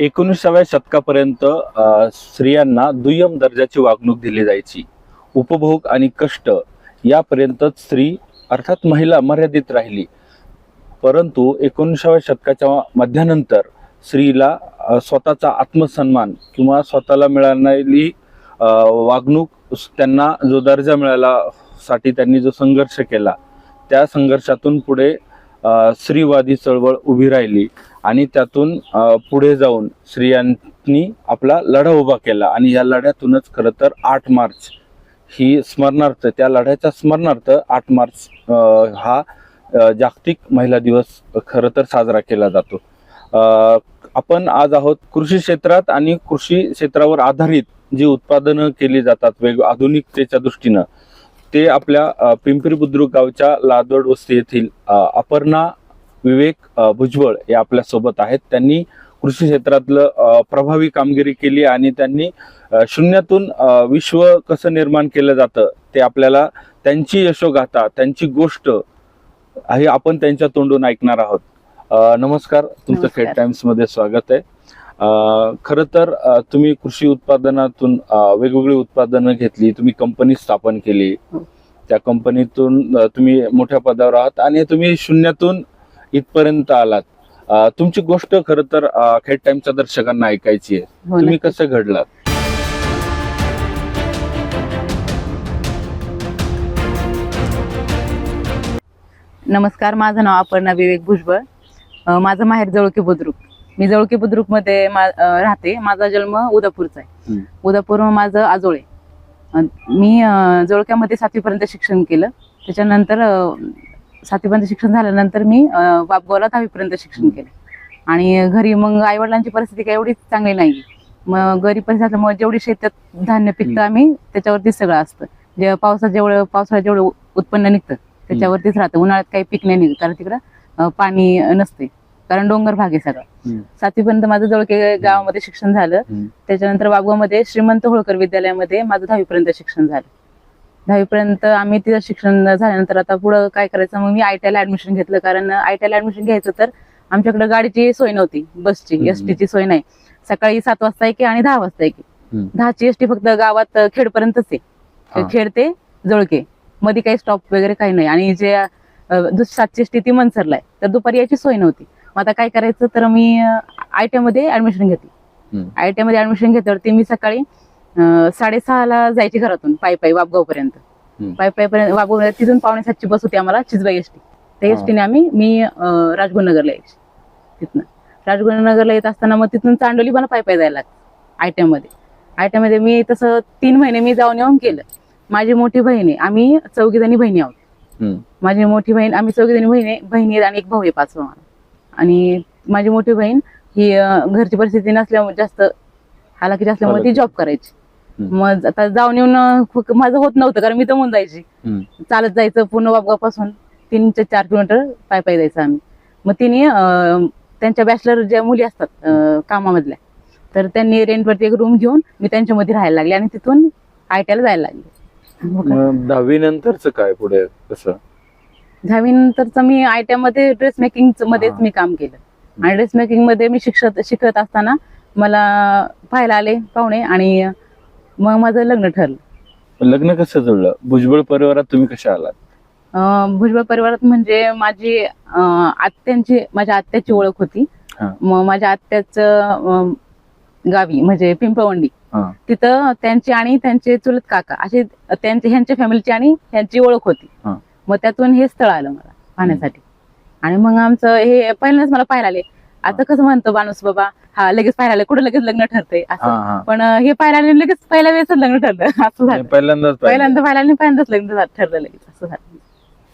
एकोणीसाव्या शतकापर्यंत स्त्रियांना दुय्यम दर्जाची वागणूक दिली जायची. उपभोग आणि कष्ट यापर्यंतच स्त्री अर्थात महिला मर्यादित राहिली. परंतु एकोणीसाव्या शतकाच्या मध्यानंतर स्त्रीला स्वतःचा आत्मसन्मान किंवा स्वतःला मिळालेली वागणूक त्यांना जो दर्जा मिळाला साठी त्यांनी जो संघर्ष केला त्या संघर्षातून पुढे स्त्रीवादी चळवळ उभी राहिली. आणि त्यातून पुढे जाऊन स्त्रियांनी आपला लढा उभा केला. आणि या लढ्यातूनच खरं तर आठ मार्च ही स्मरणार्थ त्या लढ्याच्या स्मरणार्थ आठ मार्च हा जागतिक महिला दिवस खरं तर साजरा केला जातो. आपण आज आहोत कृषी क्षेत्रात आणि कृषी क्षेत्रावर आधारित जी उत्पादनं केली जातात वेग आधुनिकतेच्या दृष्टीनं ते आपल्या पिंपरी बुद्रुक गावच्या लादोड वस्ती येथील अपर्णा विवेक भुजबळ हे आपल्यासोबत आहेत. त्यांनी कृषी क्षेत्रातलं प्रभावी कामगिरी केली आणि त्यांनी शून्यातून विश्व कसं निर्माण केलं जातं ते आपल्याला त्यांची यशोगाथा त्यांची गोष्ट हे आपण त्यांच्या तोंडून ऐकणार आहोत. नमस्कार. तुमचं. खेड टाइम्समध्ये स्वागत आहे. खरं तर तुम्ही कृषी उत्पादनातून वेगवेगळी उत्पादनं घेतली तुम्ही कंपनी स्थापन केली. हो. त्या कंपनीतून तुम्ही मोठ्या पदावर आहात आणि तुम्ही शून्यातून इथपर्यंत आलात. तुमची गोष्ट खरं तर खेड टाइमच्या दर्शकांना ऐकायची आहे. हो तुम्ही. कसं घडलात? नमस्कार माझं नाव अपर्णा विवेक भुजबळ. माझं माहेर जळके बुद्रुक. मी जळके बुद्रुकमध्ये राहते. माझा जन्म उदापूरचा आहे. उदापूर माझं आजोळे. मी अं, जळक्यामध्ये सातवीपर्यंत शिक्षण केलं. त्याच्यानंतर सातवीपर्यंत शिक्षण झाल्यानंतर मी अं, बापगावला दहावीपर्यंत शिक्षण. केलं. आणि घरी मग आई वडिलांची परिस्थिती काही एवढी चांगली नाही. मग गरीब परिस्थिती असल्यामुळे जेवढी शेतात धान्य पिकतं. आम्ही त्याच्यावरती सगळं असतं. जे पावसात जेवढं पावसाळ्यात जेवढं उत्पन्न निघतं त्याच्यावरतीच राहतं. उन्हाळ्यात काही पीक नाही निघत कारण तिकडं पाणी नसते. कारण डोंगर भाग आहे सगळा. सातवीपर्यंत माझं जवळके गावामध्ये शिक्षण झालं. त्याच्यानंतर बाबगावमध्ये श्रीमंत होळकर विद्यालयामध्ये माझं दहावीपर्यंत शिक्षण झालं. दहावीपर्यंत आम्ही तिथं शिक्षण झाल्यानंतर आता पुढं काय करायचं मग मी आयटीआयला ऍडमिशन घेतलं. कारण आयटीआयला ऍडमिशन घ्यायचं तर आमच्याकडे गाडीची सोय नव्हती बसची. एस ची सोय नाही. सकाळी सात वाजता येते आणि दहा वाजता येते हम्म. दहाची एस टी फक्त गावात खेडपर्यंतच आहे. खेड ते जळके. मध्ये काही स्टॉप वगैरे काही नाही. आणि जे सातची एस टी ती मनसरला आहे. तर दुपारी याची सोय नव्हती. मग आता काय करायचं तर मी आय टी मध्ये ऍडमिशन घेतली. आय टी मध्ये ऍडमिशन घेतल्यावरती मी सकाळी साडेसहाला जायची घरातून पायी पायी वापगाव पर्यंत. पायी पायी पर्यंत वापगाव तिथून पावणे सातची बस होती आम्हाला चिजबाई एस टी त्या हा. एस टीने आम्ही मी राजगुरुनगरला यायची तिथनं राजगुरुनगरला येत असताना मग तिथून चांडोली मला पायी पायी जायला लागतं आयमध्ये आय टी मध्ये मी तसं तीन महिने मी जाऊन येऊन केलं माझी मोठी बहीण आहे आम्ही चौघी जणी बहिणी आहोत. माझी मोठी बहीण आम्ही चौघी जणी बहिणी बहिणी आहेत आणि एक भाऊ आहे पाचवा मला आणि माझी मोठी बहीण ही घरची परिस्थिती नसल्यामुळे जास्त हालाकीची असल्यामुळे ती हालाकी. जॉब करायची. मग आता जाऊन येऊन माझं होत नव्हतं कारण मी दमून जायची. चालत जायचं पूर्ण वापगापासून तीन ते चार किलोमीटर पाय पाय जायचं आम्ही. मग तिने त्यांच्या बॅचलर ज्या मुली असतात कामामधल्या तर त्यांनी रेंटवरती एक रूम घेऊन मी त्यांच्यामध्ये राहायला लागले आणि तिथून आय टी जायला लागले. मग दहावी नंतरच काय पुढे कसं दहावीनंतरच मी आय टी मध्ये ड्रेस मेकिंग मध्येच हा. मी काम केलं. आणि ड्रेस मेकिंगमध्ये मी शिक्षत शिकत असताना मला पाहायला आले पाहुणे आणि मग माझं लग्न ठरलं. लग्न कसं जुळलं? भुजबळ परिवारात तुम्ही कशा आलात? अं, भुजबळ परिवारात म्हणजे माझी अं, आत्यांची माझ्या आत्याची ओळख होती. हा. मग माझ्या आत्याचं गावी म्हणजे पिंपळवंडी. हा. तिथं त्यांची आणि त्यांचे चुलत काका असे त्यांचे ह्यांच्या फॅमिलीची आणि ह्यांची ओळख होती. हा. मग त्यातून हे स्थळ आलं मला पाहण्यासाठी. आणि मग आमचं हे पहिल्यांदाच मला पाहायला आले. आता कसं म्हणतो माणूस बाबा हा लगेच पाहायला आले कुठं लगेच लग्न ठरतंय? हा असं पण हे पाहायला आले लगेच पहिल्या वेळेस लग्न ठरलं. असं झालं. पहिल्यांदाच पाहिलं. पहिल्यांदा पाहायला आणि पहिल्यांदाच लग्न ठरलं लगेच. असं झालं.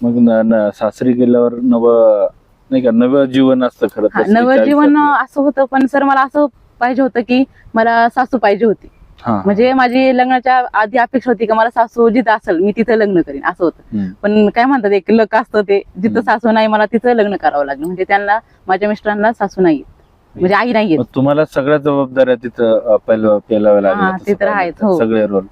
मग सासरी गेल्यावर नव नाही का नवं जीवन असतं खरं नवजीवन आयुष्यातलं. असं होतं पण सर मला असं पाहिजे होतं की मला सासू पाहिजे होती. म्हणजे माझी लग्नाच्या आधी अपेक्षा होती की मला सासू जिथं असेल मी तिथं लग्न करीन असं होतं. पण काय म्हणतात एक लक असतं ते जिथं. सासू नाही मला तिथं लग्न करावं लागलं म्हणजे त्यांना माझ्या मिस्टरांना सासू नाही म्हणजे आई मग तुम्हाला सगळ्या जबाबदाऱ्या तिथं पेलाव्या लागल्या हा, तसं ते तर पाहिलं आहेच, तर. हो. सगळे रोल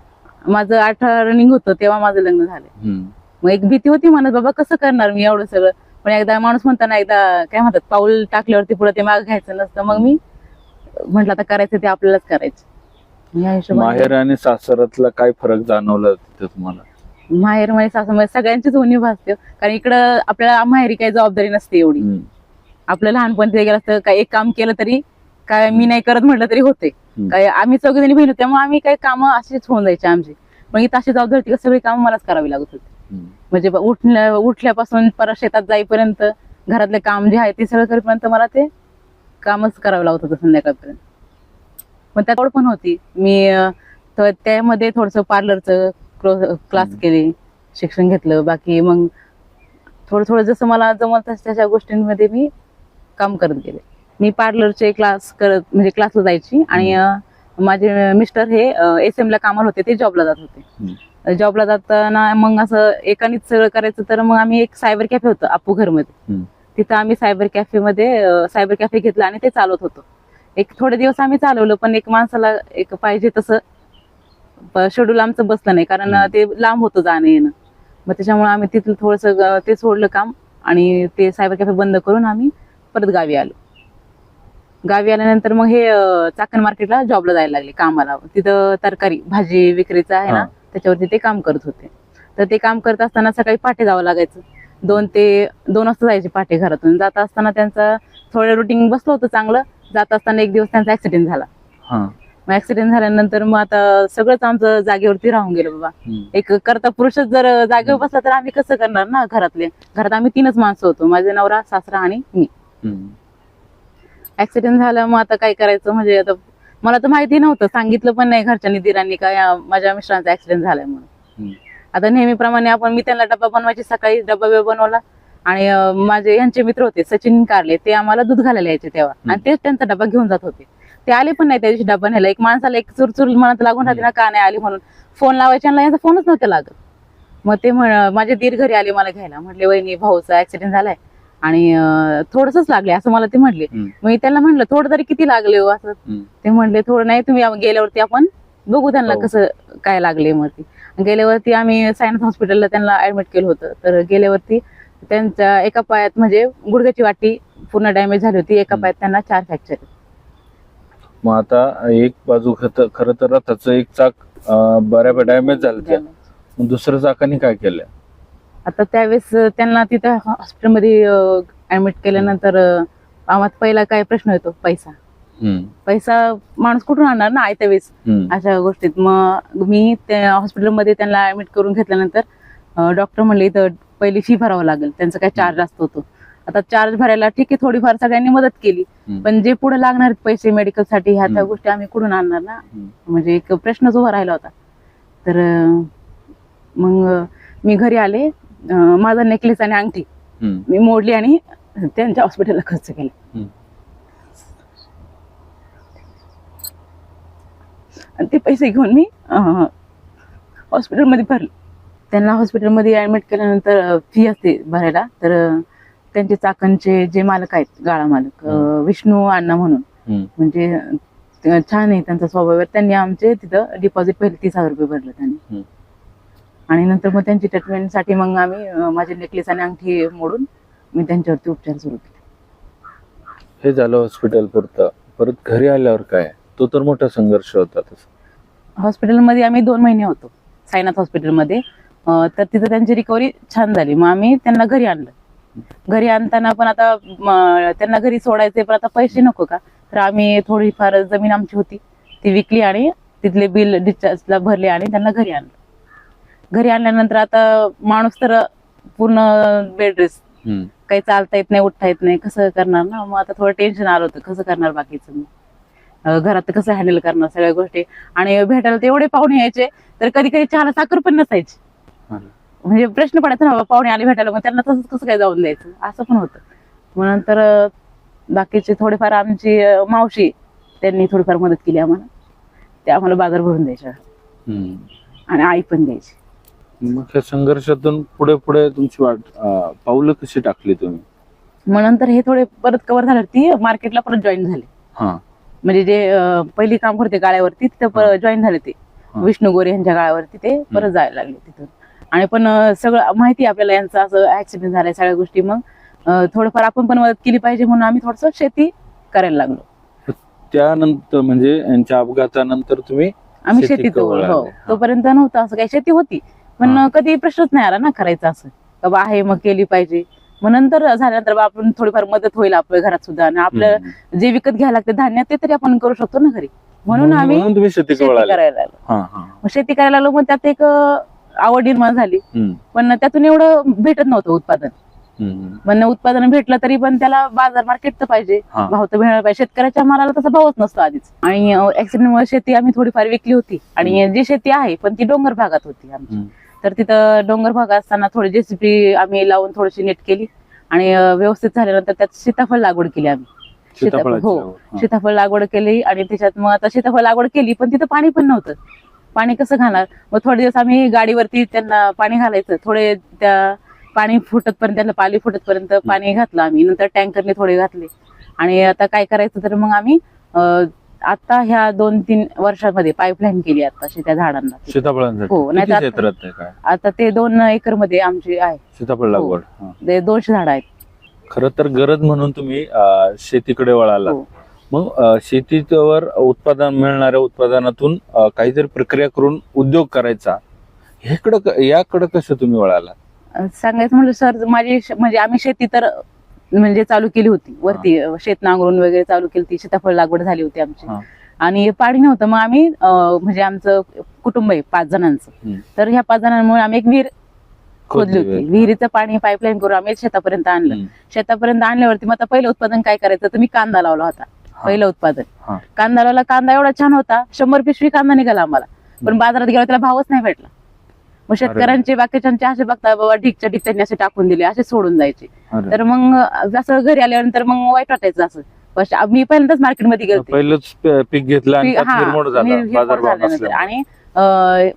माझं आठ रनिंग होतं तेव्हा माझं लग्न झालं. मग एक भीती होती म्हणत बाबा कसं करणार मी एवढं सगळं पण एकदा माणूस म्हणताना एकदा काय म्हणतात पाऊल टाकल्यावरती पुढे ते माग घ्यायचं नसतं मग मी म्हटलं आता करायचं ते आपल्यालाच करायचं या हिशोबाने माहेर आणि सासरातला काय फरक जाणवला तिथे तुम्हाला? माहेरमध्ये सासूमध्ये सगळ्यांचीच उणीव भासते. कारण इकडं आपल्याला माहेरी काही जबाबदारी नसते एवढी. हम्म. आपलं लहानपणी ते गेलं असतं काय एक काम केलं तरी काय मी नाही करत म्हटलं तरी होते. हम्म. काय आम्ही चौघ जणी बहीण होतो, त्यामुळे आम्ही काही कामं अशीच होऊन जायची आमची. पण इथं अशी जबाबदारी होती का सगळी कामं मलाच करावी लागत होती. हम्म. म्हणजे ब- उठल्या उठल्यापासून परत शेतात जाईपर्यंत घरातले काम जे आहे ते सगळं करेपर्यंत मला ते कामच करावं लागत होतं संध्याकाळपर्यंत. पण त्यात पण होती. मी तर त्यामध्ये थोडस पार्लरचं क्लास. केले शिक्षण घेतलं. बाकी मग थोडं थोडं जसं मला जमत त्याच्या गोष्टींमध्ये मी काम करत गेले. मी पार्लरचे क्लास करत म्हणजे क्लासला जायची आणि माझे मिस्टर हे एस ला कामाला होते ते जॉबला जात होते. जॉबला जाताना मग असं एकानीच सगळं करायचं तर मग आम्ही एक सायबर कॅफे होतं आपू घरमध्ये. तिथं आम्ही सायबर कॅफेमध्ये सायबर कॅफे घेतला आणि ते चालवत होतो. एक थोडे दिवस आम्ही चालवलं पण एक माणसाला एक पाहिजे तसं शेड्यूल आमचं बसलं नाही कारण. ते लांब होतं जाणं येणं. मग त्याच्यामुळे आम्ही तिथलं थोडस ते सोडलं काम आणि ते सायबर कॅफे बंद करून आम्ही परत गावी आलो. गावी आल्यानंतर मग हे चाकण मार्केटला जॉबला जायला लागले कामाला. तिथं तरकारी भाजी विक्रीचं आहे ना. त्याच्यावरती ते काम करत होते. तर ते काम करत असताना सकाळी पहाटे जावं लागायचं. दोन ते दोन वाजता जायचे पहाटे घरातून. जात असताना त्यांचं थोडं रुटीन बसलं होतं चांगलं जात असताना एक दिवस त्यांचा ऍक्सिडेंट झाला. हा. मग ऍक्सिडेंट झाल्यानंतर मग आता सगळंच आमचं जागेवरती राहून गेलं बाबा. हम्म. एक करता पुरुषच जर जागेवर बसला तर आम्ही कसं करणार ना घरातले? घरात आम्ही तीनच माणसं होतो. माझे नवरा सासरा आणि मी. हम्म. ऍक्सिडेंट झाला मग आता काय करायचं? म्हणजे आता मला तर माहिती नव्हतं. सांगितलं पण नाही घरच्यांनी दिरांनी काय अं, माझ्या मिस्टरांचा ऍक्सिडेंट झालाय म्हणून. हम्म. आता नेहमीप्रमाणे आपण मी त्यांना डबा बनवायची सकाळी डबा बिबा बनवला. आणि माझे यांचे मित्र होते सचिन कारले ते आम्हाला दूध घालायला यायचे तेव्हा. आणि तेच त्यांचा डबा घेऊन जात होते. ते आले पण नाही त्या दिवशी डबा न्यायला. एक माणसाला एक चुरचुर मनात लागून राहते ना का नाही आली म्हणून. फोन लावायचे आणि यांचा फोनच नव्हता लागत. मग ते म्हण माझे दीर घरी आले मला घ्यायला. म्हटले वहिनी भाऊचा ऍक्सिडेंट झालाय. आणि थोडंच लागले असं मला ते हम्म. मी त्यांना म्हटलं थोडं तरी किती लागले हो असं. ते म्हणले थोडं नाही तुम्ही गेल्यावरती आपण बघू त्यांना हो. कसं काय लागले मग ते. गेल्यावरती आम्ही सायन्स हॉस्पिटलला त्यांना ऍडमिट केलं होतं. तर गेल्यावरती त्यांच्या एका पायात म्हणजे गुडघ्याची वाटी पूर्ण डॅमेज झाली होती. एका. पायात त्यांना चार फ्रॅक्चर मग आता एक बाजू खरं तर रथाचं एक चाक बऱ्यापैकी डॅमेज झालं दुसऱ्या चाकाने काय केलं? आता त्यावेळेस त्यांना तिथं हॉस्पिटलमध्ये ऍडमिट केल्यानंतर आम्हाला पहिला काय प्रश्न येतो पैसा. पैसा माणूस कुठून आणणार ना आयत्या वेळेस. अशा गोष्टीत. मग मी त्या हॉस्पिटलमध्ये त्यांना ऍडमिट करून घेतल्यानंतर डॉक्टर म्हणले इथं पहिली फी भरावं लागेल त्यांचा काय चार्ज असतो तो आता चार्ज भरायला ठीक आहे थोडीफार सगळ्यांनी मदत केली. पण जे पुढे लागणार पैसे मेडिकलसाठी ह्या त्या. गोष्टी आम्ही कुठून आणणार ना. म्हणजे एक प्रश्नच उभा राहिला होता तर मग मी घरी आले माझा नेकलेस आणि अंगठी. मी मोडली आणि त्यांच्या हॉस्पिटलला खर्च केला. आणि ते पैसे घेऊन मी हॉस्पिटलमध्ये भरले त्यांना हॉस्पिटलमध्ये ऍडमिट केल्यानंतर फी असते भरायला. तर त्यांचे चाकणचे जे मालक आहेत गाळा मालक विष्णू अण्णा म्हणून. म्हणजे छान आहे त्यांचा स्वभाव. त्यांनी आमचे तिथं डिपॉझिट पहिले तीस हजार रुपये भरले त्यांनी. आणि नंतर मग त्यांची ट्रीटमेंटसाठी मग आम्ही माझे नेकलेस आणि अंगठी मोडून मी त्यांच्यावरती उपचार सुरू केले. हे झालं हॉस्पिटल पुरतं. परत घरी आल्यावर काय? तो तर मोठा संघर्ष होता तसा. हॉस्पिटलमध्ये आम्ही दोन महिने होतो. साईनाथ हॉस्पिटलमध्ये तर तिथं त्यांची रिकव्हरी छान झाली. मग आम्ही त्यांना घरी आणलं. घरी आणताना पण आता म, त्यांना घरी सोडायचे पण आता पैसे नको का? तर आम्ही थोडीफार जमीन आमची होती ती विकली आणि तिथले बिल डिस्चार्जला भरले आणि त्यांना घरी आणलं. घरी आणल्यानंतर आता माणूस तर पूर्ण बेड रेस्ट. काही चालता येत नाही उठता येत नाही. कसं करणार ना? मग आता थोडं टेन्शन आलं होतं. कसं करणार बाकीचं अं, घरात कसं हँडल करणार सगळ्या गोष्टी? आणि भेटायला तर एवढे पाहुणे यायचे तर कधी कधी चहाला साखर पण नसायची. म्हणजे प्रश्न पडायचा ना बाबा, पाहुणे आले भेटायला मग त्यांना तसंच कसं काय जाऊन द्यायचं? असं पण होतं. मग नंतर बाकीचे थोडेफार आमची मावशी त्यांनी थोडीफार मदत केली आम्हाला. ते आम्हाला बाजार भरून द्यायच्या. आणि आई पण द्यायची. मग ह्या संघर्षातून पुढे पुढे तुमची वाट पावलं कशी टाकली तुम्ही? मग नंतर हे थोडे परत कव्हर झालं ती मार्केटला परत जॉईन झाले. म्हणजे जे पहिली काम करते गाळ्यावरती तिथं जॉईन झाले ते. विष्णू गोरे यांच्या गाळ्यावरती ते परत जायला लागले तिथून. आणि पण सगळं माहिती आपल्याला यांचं असं ऍक्सिडेंट झालाय सगळ्या गोष्टी. मग थोडंफार आपण पण मदत केली पाहिजे म्हणून आम्ही थोडस शेती करायला लागलो. त्यानंतर म्हणजे यांच्या अपघातानंतर तुम्ही आम्ही शेती हो. तोपर्यंत नव्हतं असं काही. शेती होती. पण. कधी प्रश्नच नाही आला ना करायचा असं. का बा आहे मग केली पाहिजे. मग नंतर झाल्यानंतर आपण थोडीफार मदत होईल आपल्या घरात सुद्धा. आणि आपलं. जे विकत घ्यायला लागते धान्य ते तरी आपण करू शकतो ना घरी. म्हणून आम्ही शेती करायला शेती करायला लागलो मग त्यात एक आवड निर्माण झाली. पण त्यातून एवढं भेटत नव्हतं उत्पादन. पण उत्पादन भेटलं तरी पण त्याला बाजार मार्केट तर पाहिजे. भाव तर मिळाला पाहिजे शेतकऱ्याच्या मालाला तसा भावच नसतो आधीच आणि ऍक्सिडेंटमुळे शेती आम्ही थोडीफार विकली होती आणि जी शेती आहे पण ती डोंगर भागात होती आमची. तर तिथं डोंगर भाग असताना थोडी जेसीपी आम्ही लावून थोडीशी नेट केली आणि व्यवस्थित झाल्यानंतर त्यात सीताफळ लागवड केली आम्ही हो. लागवड. हा. सीताफळ लागवड केली आणि त्याच्यात मग आता सीताफळ लागवड केली पण तिथं पाणी पण नव्हतं पाणी कसं घालणार? मग थोडे दिवस आम्ही गाडीवरती त्यांना पाणी घालायचं. थोडे त्या पाणी फुटत पर्यंत त्यांना पाणी फुटत पर्यंत पाणी घातलं आम्ही. नंतर टँकरने थोडे घातले. आणि आता काय करायचं तर मग आम्ही आता ह्या दोन तीन वर्षामध्ये पाईपलाईन केली आता त्या झाडांना. सीताफळांसाठी. हो, नाही तर आता ते दोन एकरमध्ये आमची आहे. सीताफळ लागवड. हा. ते दोनशे झाड आहेत. खरं तर गरज म्हणून तुम्ही शेतीकडे वळाला हो. मग शेतीवर उत्पादन मिळणाऱ्या उत्पादनातून काहीतरी प्रक्रिया करून उद्योग करायचा ह्याकडं याकडं कसं तुम्ही वळाला सांगायचं म्हणलं सर माझी म्हणजे आम्ही शेती तर म्हणजे चालू केली होती वरती शेत नांगरून वगैरे चालू केली होती सीताफळ लागवड झाली होती आमची. आणि पाणी नव्हतं मग आम्ही म्हणजे आमचं कुटुंब आहे पाच जणांचं. तर ह्या पाच जणांमुळे आम्ही एक विहीर खोदली होती. विहिरीचं पाणी पाईपलाईन करून आम्ही शेतापर्यंत आणलं. शेतापर्यंत आणल्यावरती मग आता पहिलं उत्पादन काय करायचं तर मी कांदा लावला होता. पहिलं उत्पादन. कांदा कांदा एवढा छान होता शंभर पिशवी कांदा निघाला आम्हाला. पण बाजारात गेला त्याला भावच नाही भेटला. मग शेतकऱ्यांचे बाकीच्यांचे असे बघता बाबा ढिकच्या ढिक त्यांनी असे टाकून दिले असे सोडून जायचे. तर मग असं घरी आल्यानंतर मग वाईट वाटायचं असं. मी पहिल्यांदाच मार्केटमध्ये गेलते. पहिलंच पीक घेतलं आणि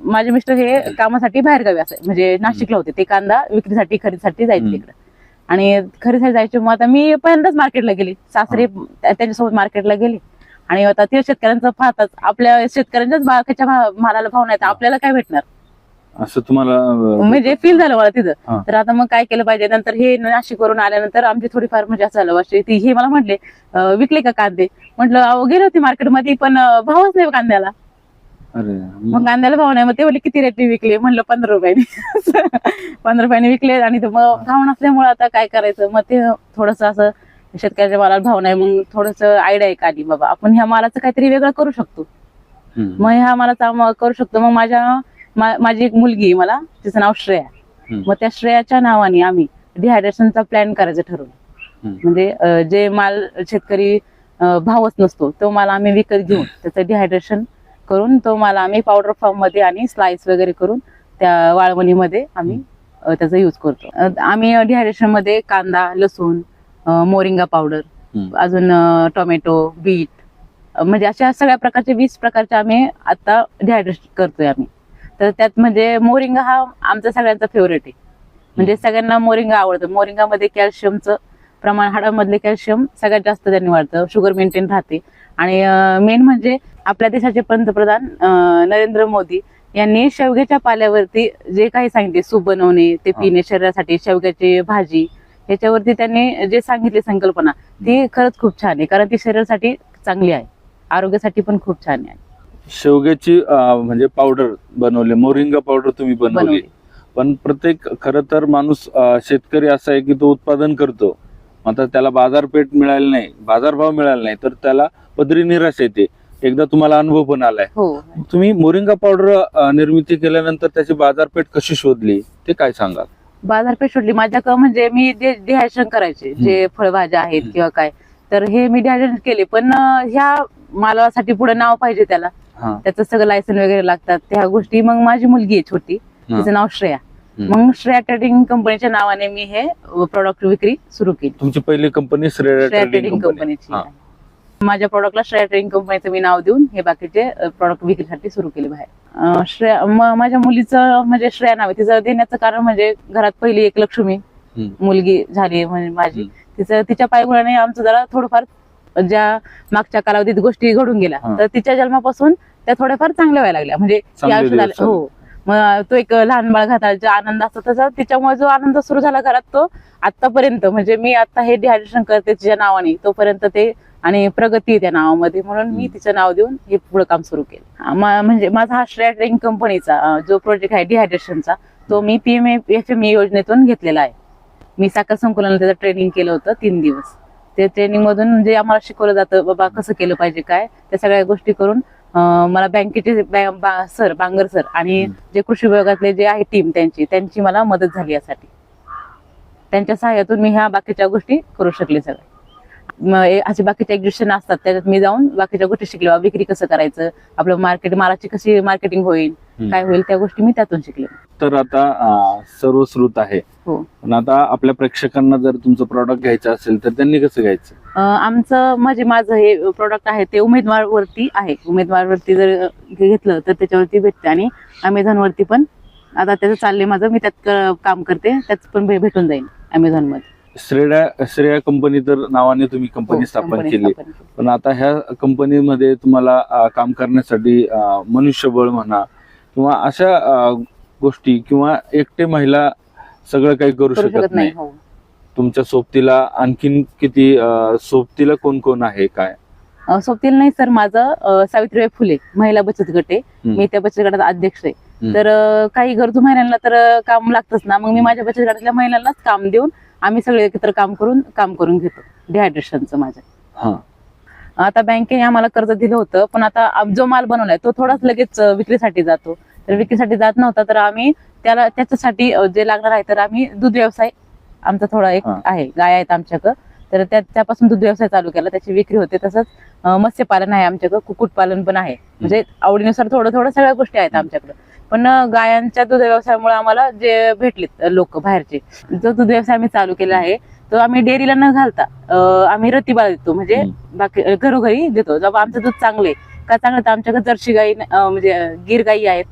माझे मिस्टर हे कामासाठी बाहेर गावी असाय म्हणजे नाशिकला होते. ते कांदा विक्रीसाठी खरेदीसाठी जायचे. तिकडे. आणि खरेदीसाठी जायचे मग आता मी पहिल्यांदाच मार्केटला गेले. सासरे त्यांच्यासोबत मार्केटला गेले. आणि आता ते शेतकऱ्यांचं पाहतात आपल्या शेतकऱ्यांच्याच बाकीच्या मालाला भाव नाही तर आपल्याला काय भेटणार? असं तुम्हाला म्हणजे फील झालं मला. तिथं. तर आता मग काय केलं पाहिजे? नंतर हे नाशिक वरून आल्यानंतर आमची थोडीफार म्हणजे असं झालं. वाटते ती हे मला म्हटले विकले का कांदे? म्हटलं अहो गेले होते मार्केटमध्ये पण भावच नाही कांद्याला. अरे. मग कांद्याला भाव नाही मग ते बोलले किती रेटने विकले? म्हणलं पंधरा रुपयाने. पंधरा रुपयाने विकले आणि ते मग भाव नसल्यामुळे आता काय करायचं? मग ते थोडस असं शेतकऱ्याच्या मालाला भाव नाही मग थोडस आयडिया एक आली बाबा आपण ह्या मालाचं काहीतरी वेगळं करू शकतो. मग ह्या मालाचा करू शकतो. मग माझ्या माझी एक मुलगी आहे मला तिचं नाव श्रेया. मग त्या श्रेयाच्या नावाने आम्ही डिहायड्रेशनचा प्लॅन करायचं ठरवलं. म्हणजे जे माल शेतकरी भावच नसतो तो माल आम्ही विकत घेऊन त्याचं डिहायड्रेशन करून तो माल आम्ही पावडर फॉर्ममध्ये आणि स्लाइस वगैरे करून त्या वाळवणीमध्ये आम्ही त्याचा युज करतो. आम्ही डिहायड्रेशनमध्ये कांदा लसूण मोरिंगा पावडर. अजून टोमॅटो बीट म्हणजे अशा सगळ्या प्रकारचे वीस प्रकारचे आम्ही आता डिहायड्रेशन करतोय आम्ही. तर त्यात म्हणजे मोरिंगा हा आमचा सगळ्यांचा फेवरेट आहे. म्हणजे सगळ्यांना मोरिंगा आवडतं. मोरिंगामध्ये कॅल्शियमचं प्रमाण हाडामधले कॅल्शियम सगळ्यात जास्त त्यांनी वाढतं. शुगर मेंटेन राहते. आणि मेन म्हणजे आपल्या देशाचे पंतप्रधान नरेंद्र मोदी यांनी शेवग्याच्या पाल्यावरती जे काही सांगितले सूप बनवणे ते. पिणे शरीरासाठी शेवग्याची भाजी याच्यावरती त्यांनी जे सांगितले संकल्पना ती खरंच खूप छान आहे. कारण ती शरीरासाठी चांगली आहे. आरोग्यासाठी पण खूप छान आहे. शेवग्याची म्हणजे पावडर बनवली मोरिंगा पावडर तुम्ही बनवली. पण प्रत्येक खर तर माणूस शेतकरी असा आहे की तो उत्पादन करतो. आता त्याला बाजारपेठ मिळाली नाही बाजारभाव मिळाला नाही तर त्याला पदरी निराश येते. एकदा तुम्हाला अनुभव पण आलाय. हो. तुम्ही मोरिंगा पावडर निर्मिती केल्यानंतर त्याची बाजारपेठ कशी शोधली? ते काय सांगाल? बाजारपेठ शोधली. माझ्याकडं म्हणजे मी जे डिहायड्रेशन करायचे जे फळभाज्या आहेत. किंवा काय तर हे मी डिहायड्रेशन केले. पण ह्या मालासाठी पुढे नाव पाहिजे त्याला. त्याचं सगळं लायसन वगैरे लागतात. त्या गोष्टी मग माझी मुलगी आहे छोटी. तिचं नाव श्रेया. मग श्रेया ट्रेडिंग कंपनीच्या नावाने मी हे प्रॉडक्ट विक्री सुरू केली. तुमची पहिली company Shreya trading trading company कंपनीची. माझ्या प्रॉडक्टला श्रेया ट्रेडिंग कंपनीचं मी नाव देऊन हे बाकीचे प्रॉडक्ट विक्रीसाठी सुरू केले बाहेर. श्रेया माझ्या मुलीचं म्हणजे श्रेया नाव आहे. तिचं देण्याचं कारण म्हणजे घरात पहिली एक लक्ष्मी. मुलगी झाली म्हणजे माझी. तिचं तिच्या पायगुणाने आमचं जरा थोडंफार ज्या मागच्या कालावधीत गोष्टी घडून गेल्या. तर तिच्या जन्मापासून त्या थोड्याफार चांगल्या व्हायला लागल्या. म्हणजे हो. मग तो एक लहान बाळ घाताचा आनंद असतो तसा तिच्यामुळे जो आनंद सुरू झाला घरात तो आतापर्यंत म्हणजे मी आता हे डिहायड्रेशन करते तिच्या नावाने तोपर्यंत ते आणि प्रगती आहे त्या नावामध्ये. म्हणून मी. तिचं नाव देऊन हे पुढे काम सुरू केलं. म्हणजे माझा हा श्रेया ट्रेनिंग कंपनीचा जो प्रोजेक्ट आहे डिहायड्रेशनचा तो मी पीएम एफ एम योजनेतून घेतलेला आहे. मी साखर संकुलाला त्याचं ट्रेनिंग केलं होतं तीन दिवस. ते ट्रेनिंग मधून जे आम्हाला शिकवलं जातं बाबा कसं केलं पाहिजे काय त्या सगळ्या गोष्टी करून मला बँकेचे बॅ- सर बांगर सर आणि. जे कृषी विभागातले जे आहे टीम त्यांची त्यांची मला मदत झाली यासाठी. त्यांच्या सहाय्यातून मी ह्या बाकीच्या गोष्टी करू शकले सगळ्या असे बाकीचे एक्झिबिशन असतात त्याच्यात मी जाऊन बाकीच्या गोष्टी शिकले बाबा विक्री कसं करायचं आपलं मार्केट मालाची कशी मार्केटिंग होईल. काय होईल त्या गोष्टी मी त्यातून शिकले. तर आता अं, सर्वश्रुत आहे. हो. पण आता आपल्या प्रेक्षकांना जर तुमचं प्रॉडक्ट घ्यायचं असेल तर त्यांनी कसं घ्यायचं? आमचं म्हणजे माझं हे प्रोडक्ट आहे ते उमेदवारवरती आहे. उमेदवारवरती जर घेतलं तर त्याच्यावरती भेटते आणि अमेझॉन वरती पण. आता त्याचं चाललंय माझं मी त्यात काम करते त्यात पण भेटून जाईल अमेझॉनमध्ये. श्रेया श्रेया कंपनी तर नावाने तुम्ही कंपनी हो, स्थापन केली. स्थापन केली. पण आता ह्या कंपनीमध्ये तुम्हाला अं, काम करण्यासाठी अं, मनुष्यबळ म्हणा किंवा अशा अं, गोष्टी किंवा एकटे महिला सगळं काही करू करू शकत नाही हो. तुमच्या सोबतीला आणखीन किती अं, सोबतीला कोण कोण आहे काय? अं, सोबतील नाही सर माझं अं, सावित्रीबाई फुले महिला बचत गट. आहे हम्म. मी त्या बचत गटाचा अध्यक्ष आहे. हम्म. तर अं, काही गरजू महिलांना तर अं, काम लागतच ना. मग मी माझ्या बचत गटातल्या महिलांनाच काम देऊन आम्ही सगळे एकत्र काम करून काम करून घेतो. डिहायड्रेशनचं माझं. हा. आता बँकेने आम्हाला कर्ज दिलं होतं पण आता जो माल बनवलाय तो थोडाच लगेच विक्रीसाठी जातो. तर विक्रीसाठी जात नव्हता तर आम्ही त्याला त्याच्यासाठी जे लागणार आहे तर आम्ही दूध व्यवसाय आमचा थोडा एक. आहे गाय आहेत आमच्याकडं. तर त्या त्यापासून दूध व्यवसाय चालू केला त्याची विक्री होते. तसंच मत्स्यपालन आहे आमच्याकडं कुक्कुटपालन पण आहे. म्हणजे आवडीनुसार थोडं थोडं सगळ्या गोष्टी आहेत आमच्याकडं. पण गायांच्या दूध व्यवसायामुळे आम्हाला जे भेटलेत लोक बाहेरचे जो दूध व्यवसाय आम्ही चालू केला आहे तो आम्ही डेअरीला न घालता आम्ही रतीबाला देतो. म्हणजे. बाकी घरोघरी देतो. जेव्हा आमचं दूध चांगलं का चांगलं तर आमच्याकडे जर्सी गाई म्हणजे गिर गाई आहेत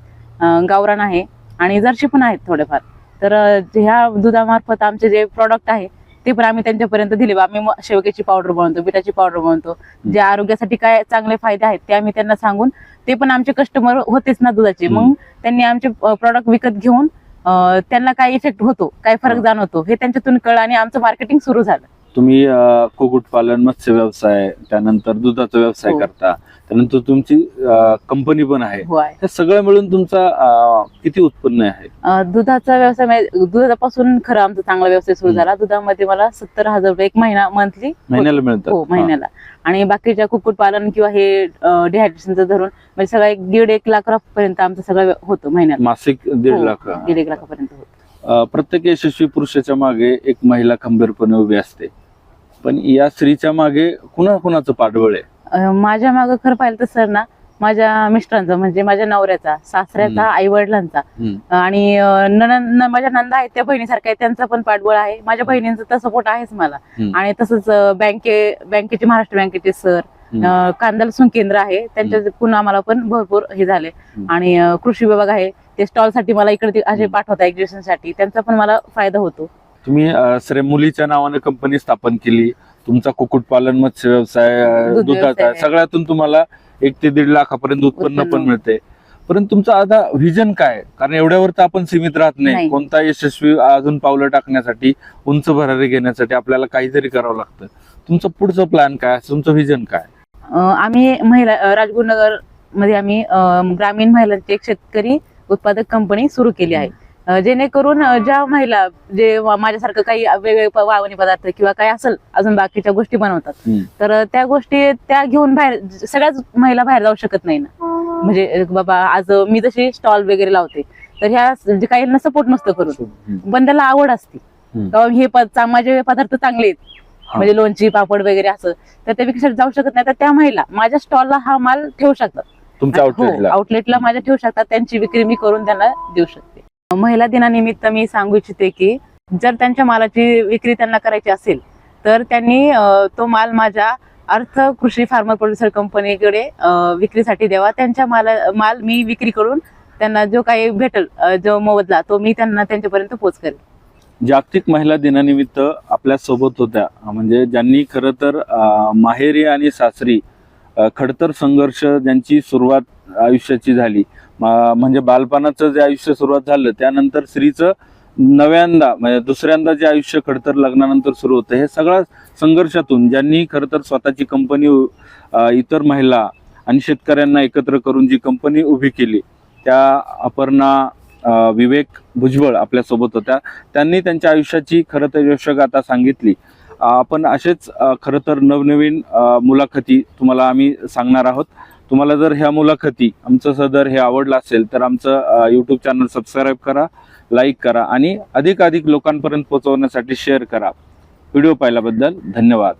गावरान आहे आणि जर्सी पण आहेत थोडेफार. तर ह्या दुधामार्फत आमचे जे प्रॉडक्ट आहे ते पण आम्ही त्यांच्यापर्यंत दिले आम्ही शेवग्याची पावडर बनवतो बिटाची पावडर बनवतो. जे आरोग्यासाठी काय चांगले फायदे आहेत ते आम्ही त्यांना सांगून ते पण आमचे कस्टमर होतेच ना दुधाचे. मग त्यांनी आमचे प्रॉडक्ट विकत घेऊन त्यांना काय इफेक्ट होतो काय फरक. जाणवतो हे त्यांच्यातून कळ आणि आमचं मार्केटिंग सुरू झालं. तुम्ही अं, कुक्कुटपालन मत्स्य व्यवसाय त्यानंतर दुधाचा व्यवसाय हो. करता त्यानंतर तुमची कंपनी पण आहे. हो आहे हे सगळं मिळून तुमचा अं, किती उत्पन्न आहे? अं, दुधाचा व्यवसाय म्हणजे दुधापासून खरं आमचा चांगला व्यवसाय सुरू हम्म. झाला. दुधामध्ये मला सत्तर हजार रुपये एक महिना मंथली महिन्याला मिळतात. हो महिन्याला. आणि बाकीच्या कुक्कुटपालन किंवा हे डिहायड्रेशनचं धरून म्हणजे सगळं एक दीड एक लाख पर्यंत आमचं सगळं व्य- होतं हा. महिन्याला. मासिक दीड हो, लाख. दीड एक लाखापर्यंत होतं. अं, प्रत्येक यशस्वी पुरुषाच्या मागे एक महिला खंबीरपणे उभी असते. पण या स्त्रीच्या मागे कुणा कुणाचं पाठबळ आहे अं, माझ्या मागं खरं पाहिलं तर सर ना माझ्या मिस्टरांचा म्हणजे माझ्या नवऱ्याचा सासऱ्याचा. आई वडिलांचा हम्म. आणि अं, नणंद न- माझ्या नंदा आहेत त्या बहिणीसारख्या आहेत त्यांचा पण पाठबळ आहे माझ्या बहिणींचा तर सपोर्ट आहेच मला हम्म. आणि तसंच अं, बँके बँकेचे महाराष्ट्र बँकेचे सर हम्म. अं, कांदा लसूण केंद्र आहे त्यांच्या पुन्हा आम्हाला पण भरपूर हे झाले हम्म. आणि अं, कृषी विभाग आहे ते स्टॉलसाठी मला इकडे ते असे हम्म. पाठवता एक्झिबिशनसाठी त्यांचा पण मला फायदा होतो तुम्ही श्री मुलीच्या नावाने कंपनी स्थापन केली. तुमचा कुक्कुटपालन मत्स्य व्यवसाय दुधाचा. सगळ्यातून तुम्हाला एक ते दीड लाखापर्यंत उत्पन्न. पण मिळते परंतु तुमचं आता व्हिजन काय? कारण एवढ्यावर तर आपण सीमित राहत नाही. कोणता यशस्वी अजून पावलं टाकण्यासाठी उंच भरारी घेण्यासाठी आपल्याला काहीतरी करावं लागतं. तुमचं पुढचं प्लॅन काय? तुमचं व्हिजन काय? आम्ही महिला राजगुरुनगरमध्ये आम्ही ग्रामीण महिलांची एक शेतकरी उत्पादक कंपनी सुरू केली आहे. जेणेकरून ज्या महिला जे माझ्यासारखं काही वेगवेगळे वावणी पदार्थ किंवा काय असेल अजून बाकीच्या गोष्टी बनवतात. तर त्या गोष्टी त्या घेऊन बाहेर सगळ्याच महिला बाहेर जाऊ शकत नाही ना. म्हणजे बाबा आज मी जशी स्टॉल वगैरे लावते तर ह्या जे काहींना सपोर्ट नसतं करून. पण त्याला आवड असते. हे माझे पदार्थ चांगले आहेत. हा. म्हणजे लोणची पापड वगैरे असं. तर त्या विकसित जाऊ शकत नाही. तर त्या महिला माझ्या स्टॉलला हा माल ठेवू शकतात. तुमच्या आउटलेटला आउटलेटला माझ्या ठेवू शकतात. त्यांची विक्री मी करून त्यांना देऊ शकते. महिला दिनानिमित्त मी सांगू इच्छिते की जर त्यांच्या मालाची विक्री त्यांना करायची असेल तर त्यांनी तो माल माझ्या अर्थ कृषी फार्मर प्रोड्युसर कंपनीकडे विक्रीसाठी द्यावा. त्यांच्या माला माल मी विक्री करून त्यांना जो काही भेटल जो मोबदला तो मी त्यांना त्यांच्यापर्यंत पोच करेल जागतिक महिला दिनानिमित्त आपल्यासोबत होत्या. म्हणजे ज्यांनी खरं तर माहेरी आणि सासरी खडतर संघर्ष ज्यांची सुरुवात आयुष्याची झाली म्हणजे बालपणाचं जे आयुष्य सुरुवात झालं त्यानंतर स्त्रीचं नव्यांदा म्हणजे दुसऱ्यांदा जे आयुष्य खडतर लग्नानंतर सुरू होतं हे सगळ्या संघर्षातून ज्यांनी खरं तर स्वतःची कंपनी इतर महिला आणि शेतकऱ्यांना एकत्र करून जी कंपनी उभी केली त्या अपर्णा विवेक भुजबळ आपल्यासोबत होत्या. त्यांनी त्यांच्या आयुष्याची खरं तर यशगाथा सांगितली. आपण असेच खरं तर नवनवीन मुलाखती तुम्हाला आम्ही सांगणार आहोत. तुम्हाला जर ह्या मुलाखती आमचं सदर हे आवडलं असेल तर आमचं यूट्यूब चॅनल सबस्क्राईब करा लाईक करा आणि अधिकाधिक लोकांपर्यंत पोहोचवण्यासाठी शेअर करा. व्हिडिओ पाहिल्याबद्दल धन्यवाद.